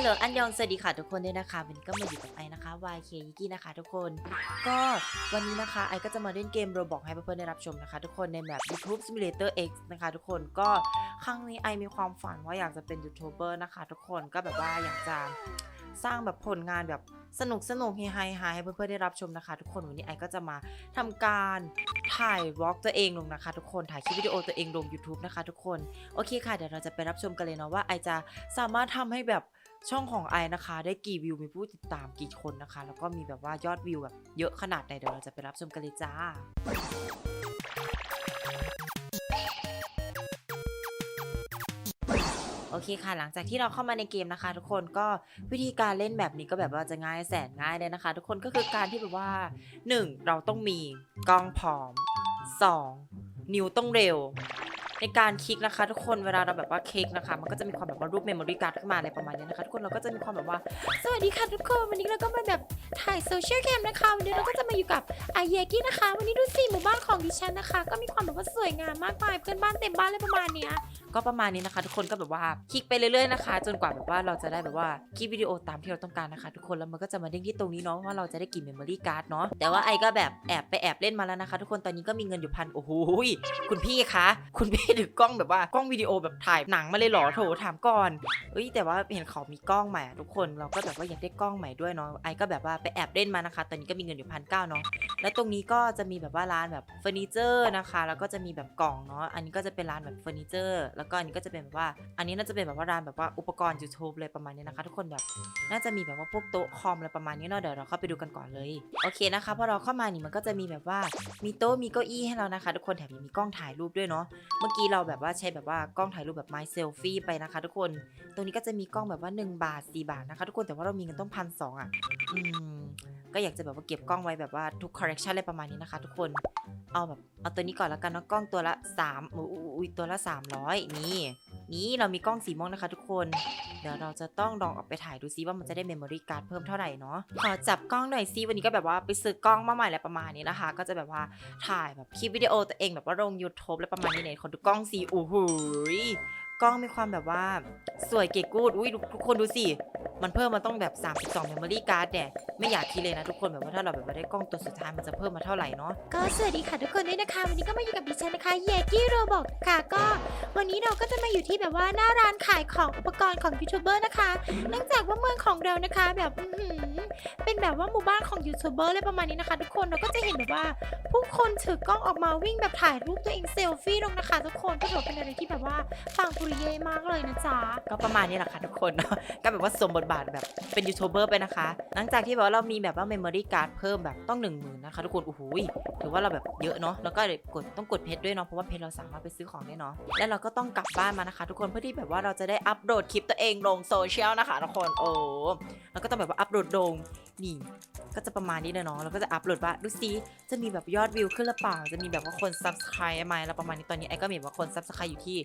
ฮัลโหล อันยองสวัสดีค่ะทุกคนด้วยนะคะ วันนี้ก็มาอยู่กับไอนะคะ YK ยิกี้นะคะ ทุกคน ก็วันนี้นะคะไอก็จะมาเล่นเกม Roblox ให้เพื่อนๆได้รับชมนะคะ ทุกคนในแบบ YouTube Simulator X นะคะ ทุกคน ก็ครั้งนี้ไอมีความฝันว่าอยากจะเป็นยูทูบเบอร์นะคะ ทุกคน ก็แบบว่าอยากจะสร้างแบบผลงานแบบสนุกสนุกเฮฮาเฮฮาให้เพื่อนๆได้รับชมนะคะ ทุกคนวันนี้ไอก็จะมาทำการถ่ายวอล์กตัวเองลงนะคะ ทุกคนถ่ายคลิปวิดีโอตัวเองลง YouTube นะคะ ทุกคน โอเคค่ะเดี๋ยวเราจะไปรับชมกันเลยเนาะว่าไอจะสามารถทำให้แบบ ช่องของไอนะคะ ได้กี่วิวมีผู้ติดตามกี่คนนะคะ แล้วก็มีแบบว่ายอดวิวแบบเยอะขนาดไหนเดี๋ยวเราจะไปรับชมกันเลยจ้าโอเคค่ะ หลังจากที่เราเข้ามาในเกมนะคะ ทุกคนก็วิธีการเล่นแบบนี้ก็แบบว่าจะง่ายแสนง่ายเลยนะคะ ทุกคนก็คือการที่แบบว่า 1. เราต้องมีกล้องพร้อม 2. นิ้วต้องเร็ว ในการคลิกนะคะ ทุกคนเวลาเราแบบว่าคลิกนะคะ มันก็จะมีความแบบว่ารูปเมมโมรี่การ์ดขึ้นมาอะไรประมาณนี้นะคะ ทุกคนเราก็จะมีความแบบว่าสวัสดีค่ะทุกคนวันนี้เราก็มาแบบถ่ายโซเชียลแคมนะคะวันนี้เราก็จะมาอยู่กับไอเยกี้นะคะ วันนี้ดูสิหมู่บ้านของดิฉันนะคะ ก็มีความแบบว่าสวยงามมากมายเพื่อนบ้านเต็มบ้านเลยประมาณเนี้ย ก็ประมาณนี้นะคะ ทุกคนก็แบบว่าคลิกไปเรื่อยๆนะคะ จนกว่าแบบว่าเราจะได้แบบว่าคลิปวิดีโอตามที่เราต้องการนะคะทุกคนแล้วมันก็จะมาเด้งที่ตรงนี้เนาะว่าเราจะได้กี่เมมโมรี่การ์ดเนาะแต่ว่าไอก็แบบแอบไปแอบเล่นมาแล้วนะคะ ทุกคนตอนนี้ก็มีเงินอยู่พันโอ้โหคุณพี่คะคุณพี่ถือกล้องแบบว่ากล้องวิดีโอแบบถ่ายหนังมาเลยหรอโถถามก่อนเอ้ยแต่ว่าเห็นเขามีกล้องใหม่ทุกคนเราก็แบบว่าอยากได้กล้องใหม่ด้วยเนาะไอก็แบบว่าไปแอบเล่นมานะคะ ตอนนี้ก็มีเงินอยู่พันเก้าเนาะ และตรงนี้ก็จะมีแบบว่าร้านแบบเฟอร์นิเจอร์นะคะ แล้วก็จะมีแบบกล่องเนาะอันนี้ก็จะเป็นร้านแบบเฟอร์นิเจอร์แล้วก็อันนี้ก็จะเป็นแบบว่า อันนี้น่าจะเป็นแบบว่าร้านแบบว่าอุปกรณ์ YouTube เลยประมาณนี้นะคะ ทุกคนแบบน่าจะมีแบบว่าพวกโต๊ะคอมอะไรประมาณนี้เนาะเดี๋ยวเราเข้าไปดูกันก่อนเลยโอเคนะคะพอเราเข้ามานี่มันก็จะมีแบบว่ามีโต๊ะมีเก้าอี้ให้เรานะคะ ทุกคนแถมยังมีกล้องถ่ายรูปด้วยเนาะเมื่อกี้เราแบบว่าใช้แบบว่ากล้องถ่ายรูปแบบไมเซลฟี่ไปนะคะ ทุกคนตรงนี้ก็จะมีกล้องแบบว่า 1 บาท 4 บาทนะคะ ทุกคนแต่ว่าเรามีเงินต้องพันสองอะอืม ก็อยากจะแบบว่าเก็บกล้องไว้แบบว่าทุกคอร์เรคชันอะไรประมาณนี้นะคะ ทุกคน เอาแบบเอาตัวนี้ก่อนแล้วกันเนาะกล้องตัวละ3อุ้ยอุ้ยตัวละ 300 นี่ นี่เรามีกล้องสีม่วงนะคะ ทุกคน เดี๋ยวเราจะต้องลองออกไปถ่ายดูซิว่ามันจะได้เมมโมรี่การ์ดเพิ่มเท่าไหร่เนาะ ขอจับกล้องหน่อยซิวันนี้ก็แบบว่าไปซื้อกล้องมาใหม่แล้วประมาณนี้นะคะ ก็จะแบบว่าถ่ายแบบคลิปวิดีโอตัวเองแบบว่าลง YouTube แล้วประมาณนี้เนี่ยขอดูกล้องสีโอ้โหย กล้องมีความแบบว่าสวยเก๋กูดอุ้ยทุกคนดูสิ มันเพิ่มมาต้องแบบ 32 memory card เนี่ยไม่อยากคิดเลยนะทุกคนแบบว่าถ้าเราแบบว่าได้กล้องตัวสุดท้ายมันจะเพิ่มมาเท่าไหร่เนาะก็สวัสดีค่ะทุกคนด้วยนะคะ วันนี้ก็มาอยู่กับดิฉันนะคะเยกี้โรบอกค่ะก็ วันนี้เราก็จะมาอยู่ที่แบบว่าหน้าร้านขายของอุปกรณ์ของยูทูบเบอร์นะคะเนื่องจากว่าเมืองของเรานะคะแบบ แบบว่าหมู่บ้านของยูทูบเบอร์เลยประมาณนี้นะคะ ทุกคนเราก็จะเห็นแบบว่าผู้คนถือกล้องออกมาวิ่งแบบถ่ายรูปตัวเองเซลฟี่ลงนะคะ ทุกคนก็ถือว่าเป็นอะไรที่แบบว่าฟังปุริเย่มากเลยนะจ๊ะก็ประมาณนี้แหละค่ะทุกคนเนาะก็แบบว่าสมบทบาทแบบเป็นยูทูบเบอร์ไปนะคะ หลังจากที่แบบว่าเรามีแบบว่าเมมโมรี่การ์ดเพิ่มแบบต้อง1 0,000นนะคะทุกคนโอ้โหยถือว่าเราแบบเยอะเนาะแล้วก็เดี๋ยวกดต้องกดเพชรด้วยเนาะเพราะว่าเพชรเราสามารถไปซื้อของได้เนาะแล้วเราก็ต้องกลับบ้านมานะคะ ทุกคนเพื่อที่แบบว่าเราจะได้อัปโหลดคลิปตัวเองลงโซเชียลนะคะทุกคนโอ้แล้วก็ต้องแบบว่าอัปโหลดลง นี่ ก็จะประมาณนี้เลยเนาะแล้วก็จะอัปโหลดว่าดูซิจะมีแบบยอดวิวขึ้นหรือเปล่า จะมีแบบว่าคน subscribe ไหมแล้วประมาณนี้ตอนนี้ไอ้ก็มีแบบว่าคน subscribe อยู่ที่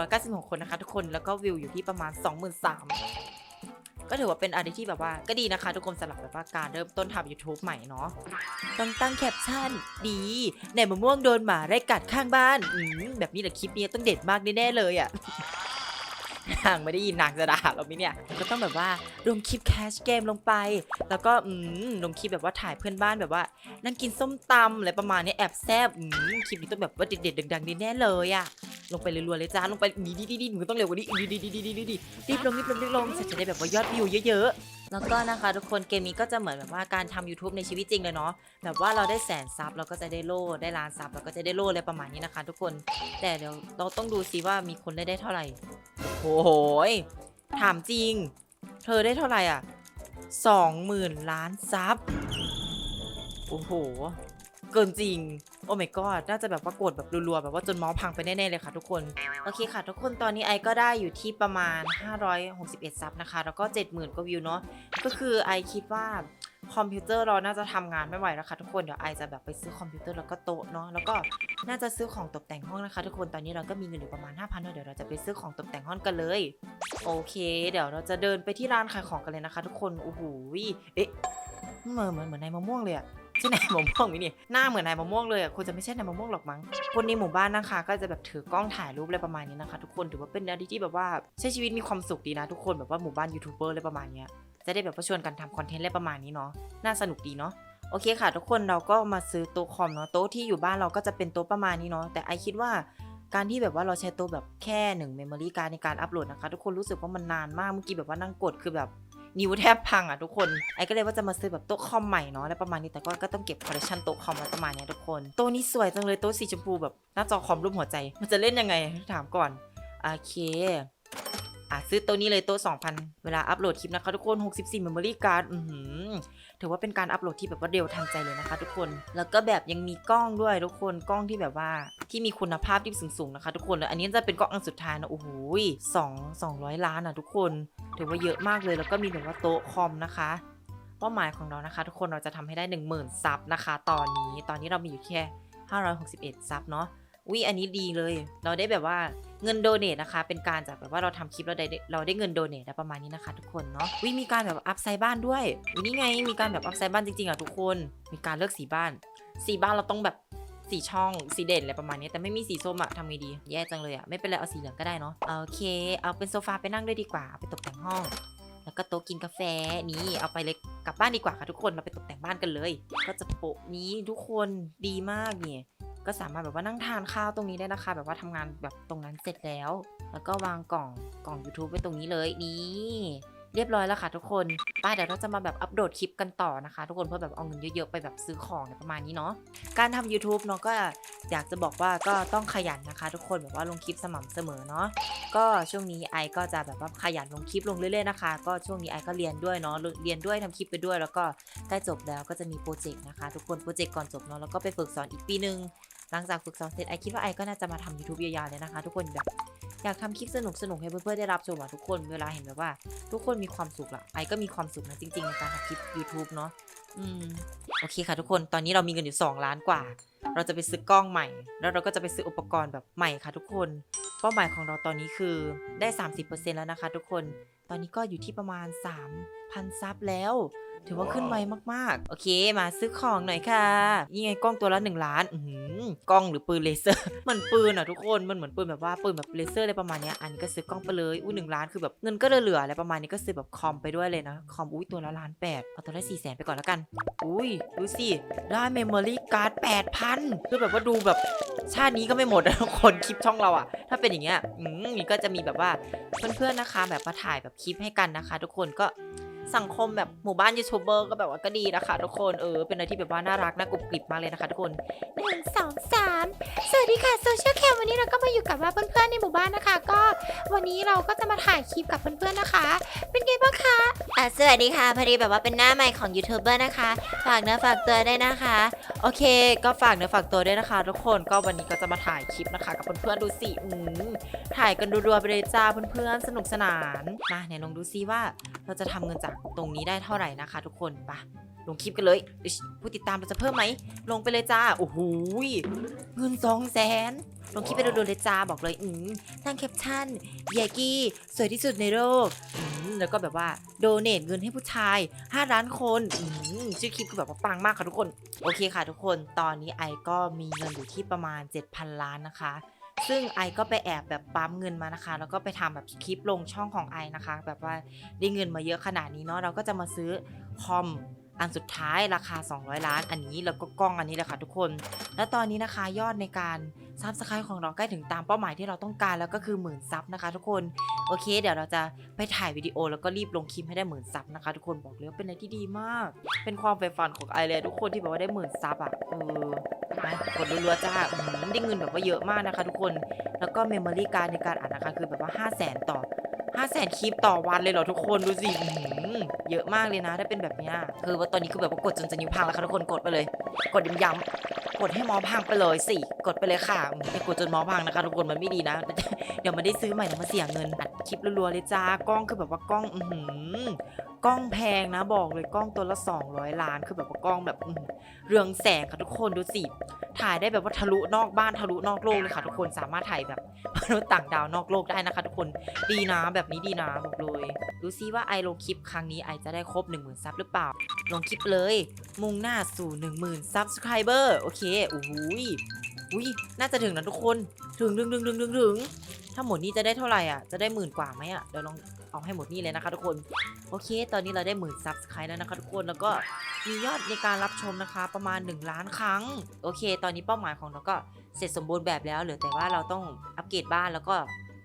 196 คนนะคะ ทุกคนแล้วก็วิวอยู่ที่ประมาณ 23,000ก็ถือว่าเป็นอะไรที่แบบว่าก็ดีนะคะ ทุกคนสำหรับแบบว่าการเริ่มต้นทำ YouTube ใหม่เนาะต้องตั้งแคปชั่นดีในมะม่วงโดนหมาไล่กัดข้างบ้านอืมแบบนี้แหละคลิปนี้ต้องเด็ดมากแน่ๆเลยอะ่ะ นางไม่ได้ยินนางจะด่าเราไหมเนี่ยก็ต้องแบบว่าลงคลิปแคชเกมลงไป แล้วก็อืมลงคลิปแบบว่าถ่ายเพื่อนบ้านแบบว่า นั่งกินส้มตำอะไรประมาณนี้แอบแซบอืมคลิปนี้ต้องแบบว่าเด็ดๆดังๆแน่ๆเลยอะลงไปรัวๆเลยจ้าลงไปดีดีดีดีมึงต้องเร็วกว่านี้ดีดีดีดีดีดีดีรีบลงรีบลงรีบลงจะได้แบบว่ายอดวิวเยอะๆ แล้วก็นะคะ ทุกคนเกมนี้ก็จะเหมือนแบบว่าการทำ YouTube ในชีวิตจริงเลยเนาะแบบว่าเราได้แสนซับเราก็จะได้โล่ได้ล้านซับเราก็จะได้โล่อะไรประมาณนี้นะคะ ทุกคนแต่เดี๋ยวเราต้องดูซิว่ามีคนได้ได้เท่าไหร่ โอ้โหยถามจริง เธอได้เท่าไหร่อะสองหมื่นล้านซับ โอ้โห เกินจริง โอ้ my god น่าจะแบบว่ากดแบบรัวๆ แบบว่าจนมาส์พังไปแน่ๆเลยค่ะทุกคน โอเคค่ะ ทุกคนตอนนี้ไอก็ได้อยู่ที่ประมาณ 561 ซับนะคะ แล้วก็ 70,000กว่าวิวเนาะ ก็คือไอคิดว่าคอมพิวเตอร์เราน่าจะทำงานไม่ไหวแล้วค่ะทุกคน เดี๋ยวไอจะแบบไปซื้อคอมพิวเตอร์แล้วก็โต๊ะเนาะ แล้วก็ น่าจะซื้อของตกแต่งห้องนะคะ ทุกคนตอนนี้เราก็มีเงินอยู่ประมาณ 5,000เนาะเดี๋ยวเราจะไปซื้อของตกแต่งห้องกันเลย โอเค เดี๋ยวเราจะเดินไปที่ร้านขายของกันเลยนะคะ ทุกคนโอ้โหเอ๊ะเหมือนเหมือนเหมือนในมะม่วงเลยอะใช่นายมะม่วงไหมเนี่ยหน้าเหมือนนายมะม่วงเลยอะควรจะไม่ใช่นายมะม่วงหรอกมั้งคนในหมู่บ้านนะคะ ก็จะแบบถือกล้องถ่ายรูปอะไรประมาณนี้นะคะ ทุกคนถือว่าเป็นอะไรที่แบบว่าใช้ชีวิตมีความสุขดีนะทุกคนแบบว่าหมู่บ้านยูทูบเบอร์อะไรประมาณเนี้ยจะได้แบบว่าชวนกันทำคอนเทนต์อะไรประมาณนี้เนาะน่าสนุกดีเนาะ โอเคค่ะ ทุกคนเราก็มาซื้อโต๊ะคอมเนาะโต๊ะที่อยู่บ้านเราก็จะเป็นโต๊ะประมาณนี้เนาะแต่ไอคิดว่าการที่แบบว่าเราใช้โต๊ะแบบแค่หนึ่งเมมโมรี่การในการอัปโหลดนะคะ ทุกคนรู้สึกว่ามันนานมากเมื่อกี้แบบว่านั่งกดคือแบบนิ้วแทบพังอะทุกคนไอก็เลยว่าจะมาซื้อแบบโต๊ะคอมใหม่เนาะอะไรประมาณนี้แต่ก็ก็ต้องเก็บคอลเลคชันโต๊ะคอมไว้ประมาณนี้ทุกคนโต๊ะนี้สวยจังเลยโต๊ะสีชมพูแบบหน้าจอคอมรูปหัวใจ มันจะเล่นยังไงถามก่อนโอเค อะซื้อตัวนี้เลยโต๊ะ2,000 เวลาอัปโหลดคลิปนะคะทุกคน 64 memory card อือหือถือว่าเป็นการอัปโหลดที่แบบว่าเร็วทันใจเลยนะคะ ทุกคน แล้วก็แบบยังมีกล้องด้วยทุกคน กล้องที่แบบว่าที่มีคุณภาพที่สูงๆนะคะ ทุกคน อันนี้จะเป็นกล้องอันสุดท้ายนะโอ้โหสองสองร้อยล้านอะทุกคน ถือว่าเยอะมากเลย แล้วก็มีแบบว่าโต๊ะคอมนะคะเป้าหมายของเรานะคะ ทุกคนเราจะทำให้ได้ 10,000 ซับนะคะ ตอนนี้ตอนนี้เรามีอยู่แค่ 561 ซับเนาะ วิอันนี้ดีเลย เราได้แบบว่าเงินโดเนทนะคะ เป็นการจากแบบว่าเราทำคลิปเราได้เราได้เงินโดเนทประมาณนี้นะคะทุกคนเนาะวิมีการแบบอัพไซบ้านด้วยวินี่ไงมีการแบบอัพไซบ้านจริงๆอะทุกคน มีการเลือกสีบ้าน สีบ้านเราต้องแบบสีช่องสีเด่นอะไรประมาณนี้แต่ไม่มีสีส้มอะทำไงดีแย่จังเลยอะไม่เป็นไรเอาสีเหลืองก็ได้เนาะโอเค เอาเป็นโซฟาไปนั่งด้วยดีกว่าเอาไปตกแต่งห้องแล้วก็โต๊ะกินกาแฟนี่เอาไปเลยกลับบ้านดีกว่าค่ะทุกคน เราไปตกแต่งบ้านกันเลย ก็จะโปะนี้ทุกคนดีมากเนี่ย ก็สามารถแบบว่านั่งทานข้าวตรงนี้ได้นะคะ แบบว่าทำงานแบบตรงนั้นเสร็จแล้ว แล้วก็วางกล่องกล่อง YouTube ไว้ตรงนี้เลยนี่เรียบร้อยแล้วค่ะทุกคนป้าเดี๋ยวเราจะมาแบบอัปโหลดคลิปกันต่อนะคะ ทุกคนเพื่อแบบเอาเงินเยอะๆไปแบบซื้อของประมาณนี้เนาะ การทำ YouTube เนาะก็อยากจะบอกว่าก็ต้องขยันนะคะ ทุกคนแบบว่าลงคลิปสม่ำเสมอเนาะ ก็ช่วงนี้ไอก็จะแบบว่าขยันลงคลิปลงเรื่อยๆนะคะ ก็ช่วงนี้ไอก็เรียนด้วยเนาะ เรียนด้วยทำคลิปไปด้วย แล้วก็ใกล้จบแล้วก็จะมีโปรเจกต์นะคะ ทุกคนโปรเจกต์ก่อนจบเนาะ แล้วก็ไปฝึกสอนอีกปีหนึ่ง หลังจากฝึกสอนเสร็จไอคิดว่าไอก็น่าจะมาทำ YouTube ยาวๆเลยนะคะ ทุกคนแบบอยากทำคลิปสนุกสนุกให้เพื่อนๆได้รับชมอะทุกคนเวลาเห็นแบบว่า ทุกคนมีความสุขละไอก็มีความสุขนะจริงๆในการทำคลิป YouTube เนาะอืมโอเคค่ะทุกคนตอนนี้เรามีเงินอยู่ 2 ล้านกว่า เราจะไปซื้อกล้องใหม่ แล้วเราก็จะไปซื้ออุปกรณ์แบบใหม่ค่ะ ทุกคนเป้าหมายของเราตอนนี้คือได้ 30%แล้วนะคะ ทุกคนตอนนี้ก็อยู่ที่ประมาณ 3,000 ซับแล้ว ถือว่าขึ้นไวมากๆ โอเค มาซื้อของหน่อยค่ะ นี่ไงกล้องตัวละ 1 ล้าน อืกล้องหรือปืนเลเซอร์เหมือนปืนอะทุกคน มันเหมือนปืนแบบว่าปืนแบบเลเซอร์อะไรประมาณนี้อันนี้ก็ซื้อกล้องไปเลยอุ้ยหนึ่งล้านคือแบบเงินก็เหลือๆอะไรประมาณนี้ก็ซื้อแบบคอมไปด้วยเลยนะ คอมอุ้ยตัวละล้านแปดเอาตัวละสี่แสนไปก่อนแล้วกัน อุ้ยดูสิ ได้เมมโมรี่การ์ดแปดพันคือแบบว่าดูแบบชาตินี้ก็ไม่หมดนะทุกคนคลิปช่องเราอะถ้าเป็นอย่างเงี้ยอืมนี่ก็จะมีแบบว่าเพื่อนๆนะคะ แบบมาถ่ายแบบคลิปให้กันนะคะ ทุกคนก็ สังคมแบบหมู่บ้านยูทูบเบอร์ก็แบบว่าก็ดีนะคะทุกคนเออเป็นอะไรที่แบบว่าน่ารักน่ากรุบกริบมากเลยนะคะทุกคนหนึ่งสองสามสวัสดีค่ะโซเชียลแคมวันนี้เราก็มาอยู่กับว่าเพื่อนๆในหมู่บ้านนะคะ ก็วันนี้เราก็จะมาถ่ายคลิปกับเพื่อนๆนะคะ เป็นไงบ้างคะอะสวัสดีค่ะพอดีแบบว่าเป็นหน้าใหม่ของยูทูบเบอร์นะคะ ฝากเนื้อฝากตัวด้วยนะคะ โอเค ก็ฝากเนื้อฝากตัวด้วยนะคะ ทุกคนก็วันนี้ก็จะมาถ่ายคลิปนะคะ กับเพื่อนๆดูสิอืมถ่ายกันรัวๆไปเลยจ้าเพื่อนๆสนุกสนานมาเนี่ยลองดูซิว่าเราจะทำเงินจากตรงนี้ได้เท่าไหร่นะคะ ทุกคนไปลงคลิปกันเลยผู้ติดตามเราจะเพิ่มไหมลงไปเลยจ้าโอ้โหเงินสองแสน ลงคลิปไปรัวๆเลยจ้าบอกเลยอืมตั้งแคปชั่นเยกี้สวยที่สุดในโลกอืมแล้วก็แบบว่าโดเนทเงินให้ผู้ชาย 5 ล้านคนอืมชื่อคลิปคือแบบว่าปังมากค่ะทุกคน โอเคค่ะทุกคนตอนนี้ไอก็มีเงินอยู่ที่ประมาณ 7,000 ล้านนะคะซึ่งไอก็ไปแอบแบบปั๊มเงินมานะคะ แล้วก็ไปทำแบบคลิปลงช่องของไอนะคะ แบบว่าได้เงินมาเยอะขนาดนี้เนาะเราก็จะมาซื้อคอมอันสุดท้ายราคา 200 ล้านอันนี้แล้วก็กล้องอันนี้แหละค่ะทุกคน แล้วตอนนี้นะคะยอดในการ ซับสไครต์ของเราใกล้ถึงตามเป้าหมายที่เราต้องการแล้วก็คือหมื่นซับนะคะ ทุกคนโอเค เดี๋ยวเราจะไปถ่ายวิดีโอแล้วก็รีบลงคลิปให้ได้หมื่นซับนะคะ ทุกคนบอกเลยว่าเป็นอะไรที่ดีมาก เป็นความใฝ่ฝันของไอเลยทุกคนที่แบบว่าได้หมื่นซับอะเออมากดรัวๆจ้าอืมได้เงินแบบว่าเยอะมากนะคะ ทุกคนแล้วก็เมมโมรี่การในการอ่านนะคะคือแบบว่า 5 0 0แสนต่อ5 0 0แสนคลิปต่อวันเลยเหรอทุกคนดูสิอื้อหือเยอะมากเลยนะ ถ้าเป็นแบบนี้คือว่าตอนนี้คือแบบว่ากดจนจะนิ้วพังแล้วค่ะทุกคนกดไปเลย กดย้ำๆกดให้มอพังไปเลยสิกดไปเลยค่ะอืมอย่ากดจนมอพังนะคะทุกคนมันไม่ดีนะ เดี๋ยวมาได้ซื้อใหม่แล้วมาเสียเงินอัดคลิปรัวๆเลยจ้ากล้องคือแบบว่ากล้องอืกล้องแพงนะบอกเลยกล้องตัวละ 200 ล้านคือแบบว่ากล้องแบบอืเรืองแสงค่ะทุกคนดูสิถ่ายได้แบบว่าทะลุนอกบ้านทะลุนอกโลกเลยค่ะ ทุกคนสามารถถ่ายแบบมนุษย์ต่างดาวนอกโลกได้นะคะ ทุกคนดีนะแบบนี้ดีนะบอกเลยดูซิว่าไอลงคลิปครั้งนี้ไอจะได้ครบ 1 0,000ซับหรือเปล่า ลงคลิปเลย มุ่งหน้าสู่ 10,000 subscriber โอเคโอ้โหย อุ้ยน่าจะถึงนะทุกคน ถึงถึงถึงถึงถึงถึงถ้าหมดนี้จะได้เท่าไหร่อะ จะได้หมื่นกว่าไหมอะ เดี๋ยวลองเอาให้หมดนี่เลยนะคะทุกคน โอเค ตอนนี้เราได้หมื่นซับสไครต์แล้วนะคะทุกคน แล้วก็มียอดในการรับชมนะคะประมาณ 1 ล้านครั้ง โอเค ตอนนี้เป้าหมายของเราก็เสร็จสมบูรณ์แบบแล้วเหลือแต่ว่าเราต้องอัปเกรดบ้านแล้วก็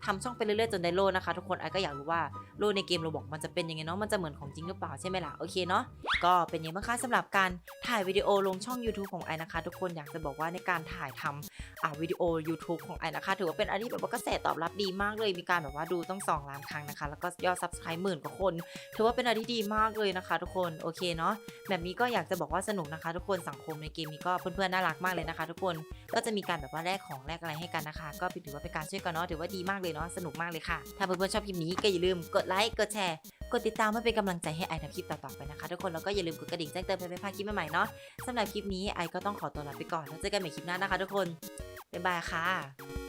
ทำช่องไปเรื่อยๆจนได้โล่นะคะ ทุกคนไอก็อยากรู้ว่าโล่ในเกมเราบอกมันจะเป็นยังไงเนาะมันจะเหมือนของจริงหรือเปล่าใช่ไหมล่ะโอเคเนาะก็เป็นยังไงบ้างคะสำหรับการถ่ายวิดีโอลงช่อง YouTube ของไอนะคะ ทุกคนอยากจะบอกว่าในการถ่ายทำอ่าวิดีโอ YouTube ของไอนะคะ ถือว่าเป็นอะไรที่แบบว่ากระแสตอบรับดีมากเลยมีการแบบว่าดูต้องสองล้านครั้งนะคะ แล้วก็ยอด Subscribe หมื่นกว่าคน ถือว่าเป็นอะไรที่ดีมากเลยนะคะ ทุกคนโอเคเนาะแบบนี้ก็อยากจะบอกว่าสนุกนะคะ ทุกคนสังคมในเกมนี้ก็เพื่อนๆน่ารักมากเลยนะคะ ทุกคนก็จะมีการแบบว่าแลกของแลกอะไรให้กันนะคะ ก็ถือว่าเป็นการช่วยกันเนาะถือว่าดีมากเลยเนาะสนุกมากเลยค่ะ ถ้าเพื่อนๆชอบคลิปนี้ก็อย่าลืมกดไลค์กดแชร์กดติดตามเพื่อเป็นกำลังใจให้ไอทำคลิปต่อๆไปนะคะ ทุกคนแล้วก็อย่าลืมกดกระดิ่งแจ้งเตือนเพื่อไม่พลาดคลิปใหม่ๆเนาะสำหรับคลิปนี้ไอก็ต้องขอตัวลาไปก่อนแล้วเจอกันใหม่คลิปหน้านะคะ ทุกคนบ๊ายบายค่ะ